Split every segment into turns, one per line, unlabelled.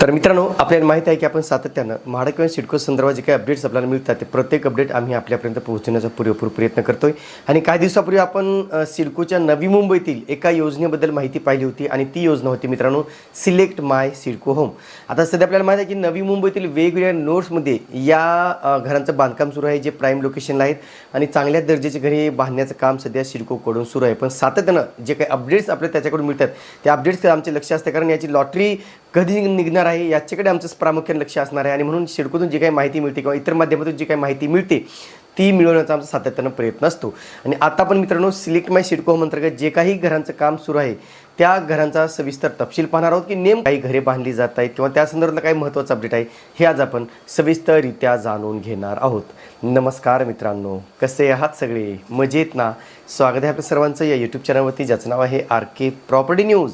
तर मित्रांनो आपल्याला माहिती आहे की आपण सातत्यानं महाडक किंवा सिडको संदर्भात जे काही अपडेट्स आपल्याला मिळतात ते प्रत्येक अपडेट आम्ही आपल्यापर्यंत पोहोचवण्याचा पुरेपूर प्रयत्न करतोय. आणि काही दिवसापूर्वी आपण सिडकोच्या नवी मुंबईतील एका योजनेबद्दल माहिती पाहिली होती आणि ती योजना होती मित्रांनो सिलेक्ट माय सिडको होम आता सध्या आपल्याला माहिती आहे की नवी मुंबईतील वेगवेगळ्या नोट्समध्ये या घरांचं बांधकाम सुरू आहे जे प्राईम लोकेशनला आहेत आणि चांगल्या दर्जाचे घरे बांधण्याचं काम सध्या सिडकोकडून सुरू आहे. पण सातत्यानं जे काही अपडेट्स आपल्याला त्याच्याकडून मिळतात त्या अपडेट्स आमचे लक्ष असते कारण याची लॉटरी कधी निघणार आहे याच्याकडे आमचं प्रामुख्याने लक्ष असणार आहे. आणि म्हणून शिडकोतून जी काही माहिती मिळते किंवा इतर माध्यमातून जी काही माहिती मिळते ती मिळवण्याचा आमचा सातत्यानं प्रयत्न असतो. आणि आता पण मित्रांनो सिलेक्ट माय सिडको होम अंतर्गत जे काही घरांचं काम सुरू आहे त्या घरांचा सविस्तर तपशील पाहणार आहोत की नेम काही घरे बांधली जात आहेत किंवा त्या संदर्भातला काही महत्त्वाचं अपडेट आहे हे आज आपण सविस्तररित्या जाणून घेणार आहोत. नमस्कार मित्रांनो कसे आहात सगळे? मजेत ना? स्वागत आहे आपल्या सर्वांचं या यूट्यूब चॅनलवरती ज्याचं नाव आहे आर के प्रॉपर्टी न्यूज.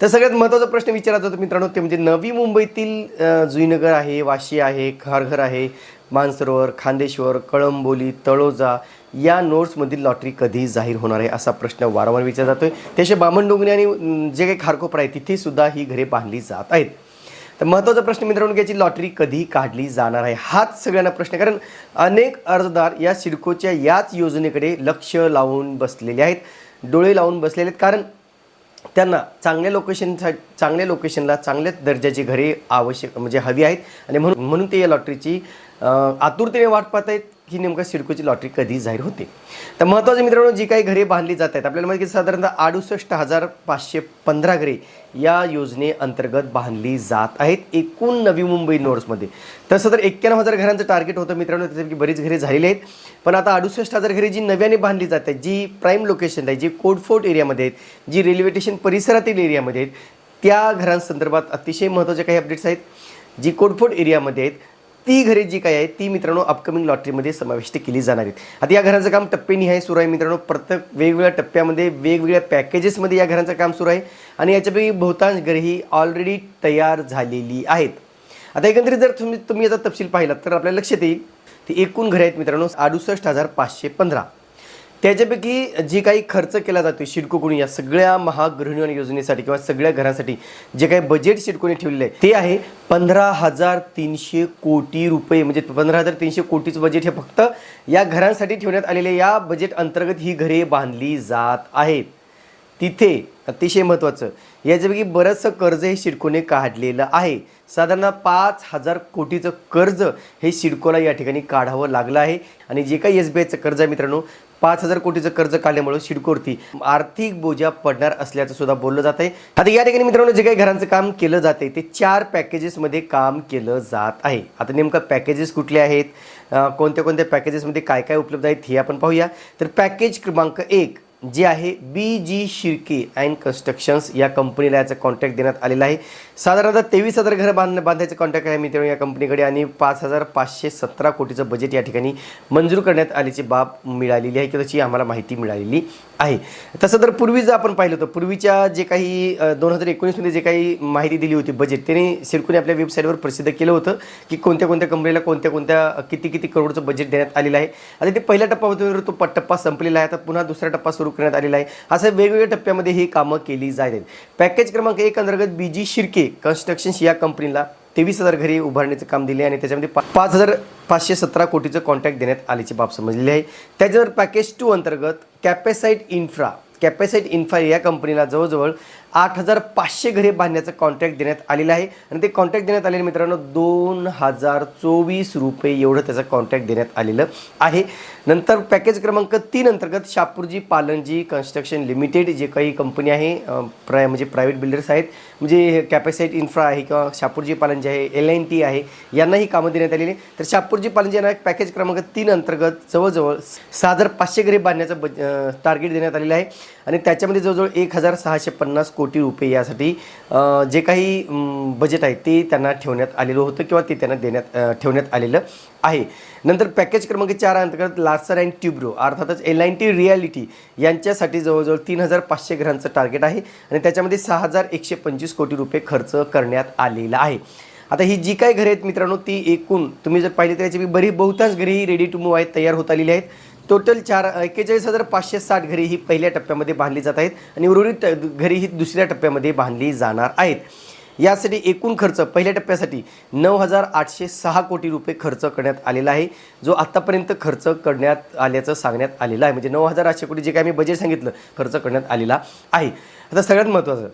तर सगळ्यात महत्त्वाचा प्रश्न विचारायचा होता मित्रांनो ते म्हणजे नवी मुंबईतील जुईनगर आहे वाशी आहे खारघर आहे मानसरोवर खांदेश्वर कळंबोली तळोजा या नोट्समधील लॉटरी कधी जाहीर होणार आहे असा प्रश्न वारंवार विचारला जातोय. त्याशिवाय बामणडोंगरी आणि जे काही खारकोपर आहे तिथे सुद्धा ही घरे बांधली जात आहेत. तर महत्त्वाचा प्रश्न मित्रांनो याची लॉटरी कधी काढली जाणार आहे? हाच सगळ्यांना प्रश्न कारण अनेक अर्जदार या सिडकोच्या याच योजनेकडे लक्ष लावून बसलेले आहेत डोळे लावून बसलेले आहेत. कारण त्यांना चांगल्या लोकेशनसा चांगल्या लोकेशनला चांगल्या दर्जाची घरे आवश्यक म्हणजे हवी आहेत. आणि म्हणून म्हणून ते या लॉटरीची आतुरतेने वाट पाहत आहेत. की नेमका सिडकोची लॉटरी कधी जाहीर होते? तर महत्त्वाचं मित्रांनो जी काही घरे बांधली जात आहेत आपल्याला माहिती आहे साधारणतः अडुसष्ट हजार पाचशे पंधरा घरे या योजनेअंतर्गत बांधली जात आहेत. एकूण नवी मुंबई नोड्समध्ये तसं तर एक्क्याण्णव हजार घरांचं टार्गेट होतं मित्रांनो त्याच्यापैकी बरीच घरे झालेली आहेत. पण आता अडुसष्ट हजार घरे जी नव्याने बांधली जात आहेत जी प्राईम लोकेशन आहे जी कोडफोर्ट एरियामध्ये आहेत जी रेल्वे स्टेशन परिसरातील एरियामध्ये आहेत त्या घरांसंदर्भात अतिशय महत्त्वाचे काही अपडेट्स आहेत. जी कोडफोर्ट एरियामध्ये आहेत ती घरे जी काय आहेत ती मित्रांनो अपकमिंग लॉटरीमध्ये समाविष्ट केली जाणार आहेत. आता या घरांचं काम टप्पेनिहाय सुरू आहे मित्रांनो. प्रत्येक वेगवेगळ्या टप्प्यामध्ये वेगवेगळ्या पॅकेजेसमध्ये या घरांचं काम सुरू आहे. आणि याच्यापैकी बहुतांश घरे ही ऑलरेडी तयार झालेली आहेत. आता एकंदरीत जर तुम्ही तुम्ही याचा तपशील पाहिलात तर आपल्याला लक्षात येईल. ती एकूण घरे आहेत मित्रांनो अडुसष्ट हजार पाचशे पंधरा. त्याच्यापैकी जी काही खर्च केला जातो शिडकोकडून या सगळ्या महागृहनिर्माण योजनेसाठी किंवा सगळ्या घरांसाठी जे काही बजेट शिडकोने ठेवलेलं आहे ते आहे पंधरा हजार तीनशे कोटी रुपये. म्हणजे पंधरा हजार तीनशे कोटीचं बजेट हे फक्त या घरांसाठी ठेवण्यात आलेले या बजेट अंतर्गत ही घरे बांधली जात आहेत. तिथे अतिशय महत्त्वाचं याच्यापैकी बरंचसं कर्ज हे सिडकोने काढलेलं आहे. साधारण पाच हजार कोटीचं कर्ज हे सिडकोला या ठिकाणी काढावं लागलं आहे. आणि जे काही एस बी आयचं कर्ज आहे मित्रांनो पाच हजार कोटीचं कर्ज काढल्यामुळे सिडकोवरती आर्थिक बोजा पडणार असल्याचं सुद्धा बोललं जात आहे. आता या ठिकाणी मित्रांनो जे काही घरांचं काम केलं जाते ते चार पॅकेजेसमध्ये काम केलं जात आहे. आता नेमकं पॅकेजेस कुठले आहेत? कोणत्या कोणत्या पॅकेजेसमध्ये काय काय उपलब्ध आहेत हे आपण पाहूया. तर पॅकेज क्रमांक एक जे आहे B G Shirke and constructions या कंपनीला याचा कॉन्ट्रॅक्ट देण्यात आलेला आहे. साधारणतः तेवीस हजार घरं बांध बांधायचं कॉन्ट्रॅक्ट आहे मित्रांनो या कंपनीकडे आणि पाच हजार पाचशे सतरा कोटीचं बजेट या ठिकाणी मंजूर करण्यात आल्याची बाब मिळालेली आहे. किंवा त्याची आम्हाला माहिती मिळालेली आहे. तसं तर पूर्वी जर आपण पाहिलं होतं पूर्वीच्या जे काही दोन हजार एकोणीसमध्ये जे काही माहिती दिली होती बजेट त्याने सिडकोने आपल्या वेबसाईटवर प्रसिद्ध केलं होतं की कोणत्या कोणत्या कंपनीला कोणत्या कोणत्या किती किती करोडचं बजेट देण्यात आलेलं आहे. आता ते पहिल्या टप्पा होतो तो टप्पा संपलेला आहे. आता पुन्हा दुसरा टप्पा सुरू करण्यात आलेला आहे. असं वेगवेगळ्या टप्प्यामध्ये ही कामं केली जात पॅकेज क्रमांक एक अंतर्गत बी जी शिर्के कन्स्ट्रक्शन्स या कंपनीला तेवीस हजार घरे उभारण्याचं काम दिले आणि त्याच्यामध्ये पा पाच हजार पाचशे सतरा कोटीचं कॉन्ट्रॅक्ट देण्यात आल्याची बाब समजलेली आहे. त्याच्यावर पॅकेज टू अंतर्गत कॅपेसाईट इन्फ्रा कॅपेसाईट इन्फ्रा या कंपनीला जवळजवळ आठ हजार पाचशे घरे बांधण्याचं कॉन्ट्रॅक्ट देण्यात आलेलं आहे. आणि ते कॉन्ट्रॅक्ट देण्यात आलेलं मित्रांनो दोन हजार चोवीस रुपये एवढं त्याचं कॉन्ट्रॅक्ट देण्यात आलेलं आहे. नंतर पॅकेज क्रमांक तीन अंतर्गत शापूरजी पालनजी कन्स्ट्रक्शन लिमिटेड जे काही कंपनी आहे प्राय म्हणजे प्रायव्हेट बिल्डर्स आहेत म्हणजे कॅपॅसाईट इन्फ्रा आहे किंवा शापूरजी पालनजी आहे एल एन टी आहे यांना ही कामं देण्यात आलेली आहे. तर शापूरजी पालनजी यांना पॅकेज क्रमांक तीन अंतर्गत जवळजवळ सहा हजार पाचशे घरे बांधण्याचं बज टार्गेट देण्यात आलेलं आहे. आणि त्याच्यामध्ये जवळजवळ एक हजार सहाशे पन्नास कोटी कोटी रुपये यासाठी जे काही बजेट आहे ते त्यांना ठेवण्यात आलेलं होतं किंवा ते त्यांना देण्यात ठेवण्यात आलेलं आहे. नंतर पॅकेज क्रमांक चार अंतर्गत लार्सर अँड ट्युब्रो अर्थातच एल आय टी रियालिटी यांच्यासाठी जवळजवळ तीन हजार पाचशे घरांचं टार्गेट आहे आणि त्याच्यामध्ये सहा हजार एकशे पंचवीस कोटी रुपये खर्च करण्यात आलेला आहे. आता ही जी काही घरे आहेत मित्रांनो ती एकूण तुम्ही जर पाहिली तर याची बरी बहुतांश घरे ही रेडी टू मूव्ह आहेत तयार होत आलेली आहेत. टोटल चार एक्केचाळीस हजार पाचशे साठ घरी ही पहिल्या टप्प्यामध्ये बांधली जात आहेत आणि उर्वरित घरी ही दुसऱ्या टप्प्यामध्ये बांधली जाणार आहेत. यासाठी एकूण खर्च पहिल्या टप्प्यासाठी नऊ हजार आठशे सहा कोटी रुपये खर्च करण्यात आलेला आहे. जो आत्तापर्यंत खर्च करण्यात आल्याचं सांगण्यात आलेलं आहे. म्हणजे नऊ हजार आठशे कोटी जे काही मी बजेट सांगितलं खर्च करण्यात आलेला आहे. आता सगळ्यात महत्त्वाचं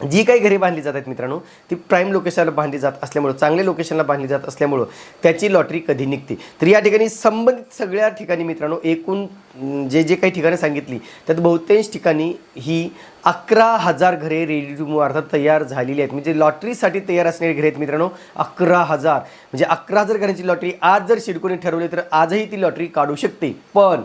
जी काही घरे बांधली जात आहेत मित्रांनो ती प्राईम लोकेशनला बांधली जात असल्यामुळं चांगल्या लोकेशनला बांधली जात असल्यामुळं त्याची लॉटरी कधी निघते? तर या ठिकाणी संबंधित सगळ्या ठिकाणी मित्रांनो एकूण जे जे काही ठिकाणं सांगितली त्यात बहुतांश ठिकाणी ही अकरा हजार घरे रेडी टू मूव्ह अर्थात तयार झालेली आहेत. म्हणजे लॉटरीसाठी तयार असणारी घरे आहेत मित्रांनो अकरा हजार. म्हणजे अकरा हजार घरांची लॉटरी आज जर शिडकोने ठरवली तर आजही ती लॉटरी काढू शकते. पण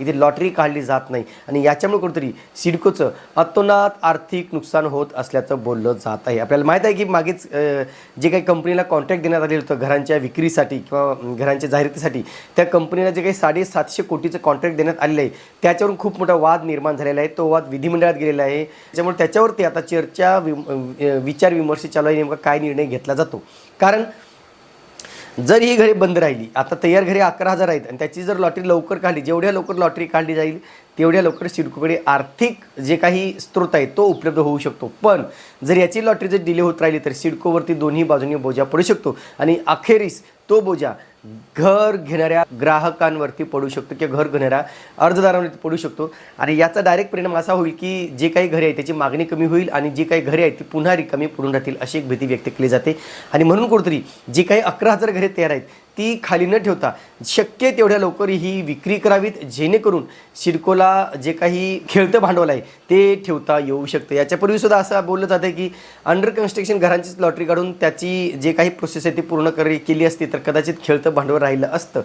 इथे लॉटरी काढली जात नाही. आणि याच्यामुळे कुठेतरी सिडकोचं अतोनात आर्थिक नुकसान होत असल्याचं बोललं जात आहे. आपल्याला माहीत आहे की मागेच जे काही कंपनीला कॉन्ट्रॅक्ट देण्यात आलेलं होतं घरांच्या विक्रीसाठी किंवा घरांच्या जाहिरातीसाठी त्या कंपनीला जे काही साडेसातशे कोटीचं कॉन्ट्रॅक्ट देण्यात आलेलं आहे त्याच्यावरून खूप मोठा वाद निर्माण झालेला आहे. तो वाद विधिमंडळात गेलेला आहे. त्याच्यामुळे त्याच्यावरती आता चर्चा विम विचार विमर्श चालू आहे नेमका काय निर्णय घेतला जातो. कारण जर ही घरे बंद राहिली आता तयार घरे अकरा हजार आहेत आणि त्याची जर लॉटरी लवकर काढली जेवढ्या लवकर लॉटरी काढली जाईल तेवढ्या लवकर सिडकोकडे आर्थिक जे काही स्रोत आहे तो उपलब्ध होऊ शकतो. पण जर याची लॉटरी जर डिले होत राहिली तर सिडकोवरती दोन्ही बाजूंनी बोजा पडू शकतो. आणि अखेरीस तो बोजा घर घेणाऱ्या ग्राहकांवरती पडू शकतो किंवा घर घेणाऱ्या अर्जदारांवरती पडू शकतो. आणि याचा डायरेक्ट परिणाम असा होईल की जे काही घरे आहेत त्याची मागणी कमी होईल आणि जी काही घरे आहेत ती पुन्हा रिकामी पडून राहतील अशी एक भीती व्यक्त केली जाते. आणि म्हणून कुठेतरी जी काही अकरा हजार घरे तयार आहेत ती खाली न ठेवता शक्य तेवढ्या लवकर ही विक्री करावीत जेणेकरून सिडकोला जे काही खेळतं भांडवल आहे ते ठेवता येऊ शकतं. याच्यापूर्वी सुद्धा असं बोललं जातं की अंडर कन्स्ट्रक्शन घरांचीच लॉटरी काढून त्याची जे काही प्रोसेस आहे ती पूर्ण करी केली असती तर कदाचित खेळतं भांडवल राहिलं असतं.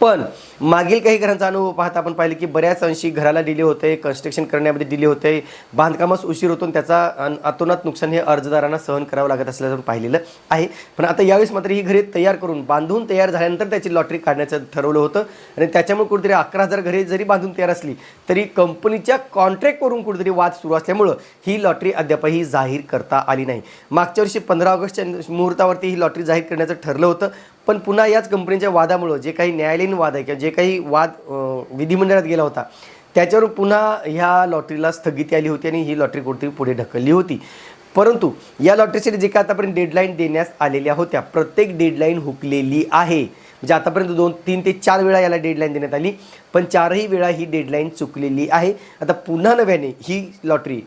पण मागील काही घरांचा अनुभव पाहता आपण पाहिलं की बऱ्याच अंशी घराला डिले होते कन्स्ट्रक्शन करण्यामध्ये डिले होते. बांधकामास उशीर होतो त्याचा अतोनात नुकसान हे अर्जदारांना सहन करावं लागत असल्याचं आपण पाहिलेलं आहे. पण आता यावेळेस मात्र ही घरे तयार करून बांधून तयार झाल्यानंतर त्याची लॉटरी काढण्याचं ठरवलं होतं. आणि त्याच्यामुळे कुठेतरी अकरा हजार घरे जरी बांधून तयार असली तरी कंपनीच्या कॉन्ट्रॅक्टवरून कुठेतरी वाद सुरू असल्यामुळं ही लॉटरी अद्यापही जाहीर करता आली नाही. मागच्या वर्षी पंधरा ऑगस्टच्या मुहूर्तावरती ही लॉटरी जाहीर करण्याचं ठरलं होतं. पण पुन्हा याच कंपनीच्या वादामुळं जे काही न्यायालयीन वाद आहे किंवा जे काही वाद विधिमंडळात गेला होता त्याच्यावर पुन्हा ह्या लॉटरीला स्थगिती आली होती आणि ही लॉटरी कुठेतरी पुढे ढकलली होती. परंतु या लॉटरीसाठी जे काय आतापर्यंत डेडलाईन देण्यास आलेल्या होत्या प्रत्येक डेडलाईन हुकलेली आहे. म्हणजे आतापर्यंत दोन तीन ते चार वेळा याला डेडलाईन देण्यात आली पण चारही वेळा ही डेडलाईन चुकलेली आहे. आता पुन्हा नव्याने ही लॉटरी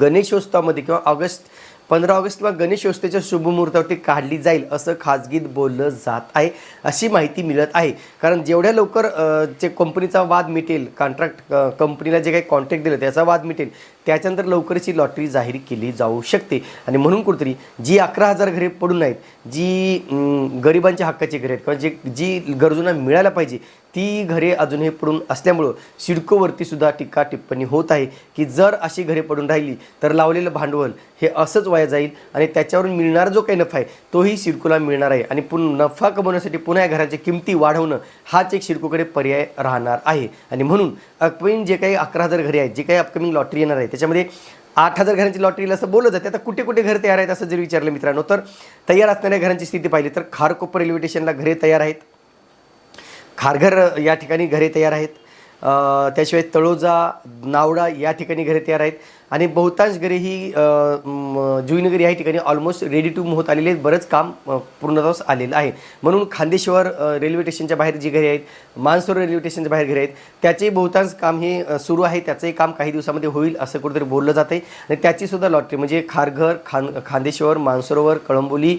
गणेशोत्सवामध्ये किंवा ऑगस्ट पंधरा ऑगस्ट किंवा गणेशोत्सवाच्या शुभमुहूर्तावरती काढली जाईल असं खाजगीत बोललं जात आहे अशी माहिती मिळत आहे. कारण जेवढ्या लवकर जे कंपनीचा वाद मिटेल कॉन्ट्रॅक्ट कंपनीला जे काही कॉन्ट्रॅक्ट दिलं त्याचा वाद मिटेल त्याच्यानंतर लवकरच ही लॉटरी जाहीर केली जाऊ शकते. आणि म्हणून कुठेतरी जी अकरा हजार घरे पडून आहेत जी गरिबांच्या हक्काची घरे आहेत किंवा जे जी गरजूंना मिळायला पाहिजे ती घरे अजूनही पडून असल्यामुळं सिडकोवरती सुद्धा टीका टिप्पणी होत आहे की जर अशी घरे पडून राहिली तर लावलेलं भांडवल हे असंच वाया जाईल आणि त्याच्यावरून मिळणारा जो काही नफा आहे तोही सिडकोला मिळणार आहे. आणि पुन्हा नफा कमवण्यासाठी पुन्हा या घराच्या किमती वाढवणं हाच एक सिडकोकडे पर्याय राहणार आहे. आणि म्हणून अपकमिंग जे काही अकरा हजार घरे आहेत जे काही अपकमिंग लॉटरी येणार आहे त्याच्यामध्ये आठ हजार घरांची लॉटरी असं बोललं जाते. आता कुठे कुठे घर तयार आहेत असं जर विचारलं मित्रांनो तर तयार असणाऱ्या घरांची स्थिती पाहिली तर खारकोपर रेल्वे स्टेशनला घरे तयार आहेत. खारघर या ठिकाणी घरे तयार आहेत. त्याशिवाय तळोजा नावडा या ठिकाणी घरे तयार आहेत. आणि बहुतांश घरे ही जुईनगरी जुईनगर या ठिकाणी ऑलमोस्ट रेडी टू होत आलेले आहेत. बरंच काम पूर्णत्वास पूर्णतः आलेलं आहे. म्हणून खांदेश्वर रेल्वे स्टेशनच्या बाहेर जी घरे आहेत मानसरोवर रेल्वे स्टेशनच्या बाहेर घरे आहेत त्याचे बहुतांश काम हे सुरू आहे. त्याचंही काम काही दिवसामध्ये होईल असं कुठेतरी बोललं जातं आणि त्याचीसुद्धा लॉटरी म्हणजे खारघर खान खांदेश्वर मानसरोवर कळंबोली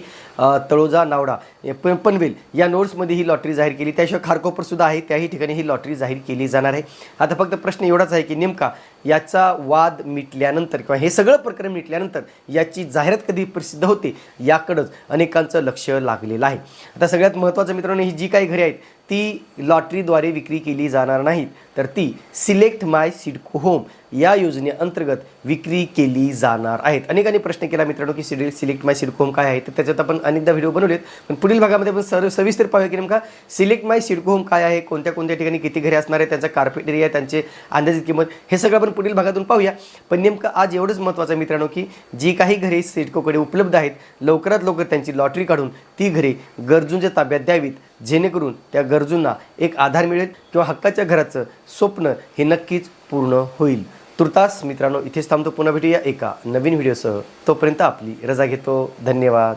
तळोजा नावडा प- पनवेल या नोट्समध्ये ही लॉटरी जाहीर केली. त्याशिवाय खारकोपरसुद्धा आहे. त्याही ठिकाणी ही लॉटरी जाहीर केली जाणार आहे. आता फक्त प्रश्न एवढाच आहे की नेमका याचा वाद मिटल्या मिटल्यानंतर किंवा हे सगळं प्रकरण मिटल्यानंतर याची जाहिरात कधी प्रसिद्ध होते याकडंच अनेकांचं लक्ष लागलेलं आहे. आता सगळ्यात महत्त्वाचं मित्रांनो ही जी काही घरे आहेत ती लॉटरीद्वारे विक्री केली जाणार नाहीत तर ती सिलेक्ट माय सिडको होम या योजनेअंतर्गत विक्री केली जाणार आहेत. अनेकांनी प्रश्न केला मित्रांनो की सिडे सिलेक्ट माय सिडको होम काय आहे? तर त्याच्यात आपण अनेकदा व्हिडिओ बनवलेत पण पुढील भागामध्ये आपण सर्व सविस्तर पाहूया की नेमका सिलेक्ट माय सिडको होम काय आहे कोणत्या कोणत्या ठिकाणी किती घरे असणार आहे त्यांचा कार्पेट एरिया त्यांचे अंदाजित किंमत हे सगळं आपण पुढील भागातून पाहूया. पण नेमकं आज एवढंच महत्त्वाचं आहे मित्रांनो की जी काही घरे सिडकोकडे उपलब्ध आहेत लवकरात लवकर त्यांची लॉटरी काढून ती घरे गरजूंच्या ताब्यात द्यावीत. जेणेकरून त्या गरजूंना एक आधार मिळेल किंवा हक्काच्या घराचं स्वप्न हे नक्कीच पूर्ण होईल. तुर्तास मित्रांनो इथेच थांबतो. पुन्हा भेटूया एका नवीन व्हिडिओसह. तोपर्यंत आपली रजा घेतो. धन्यवाद.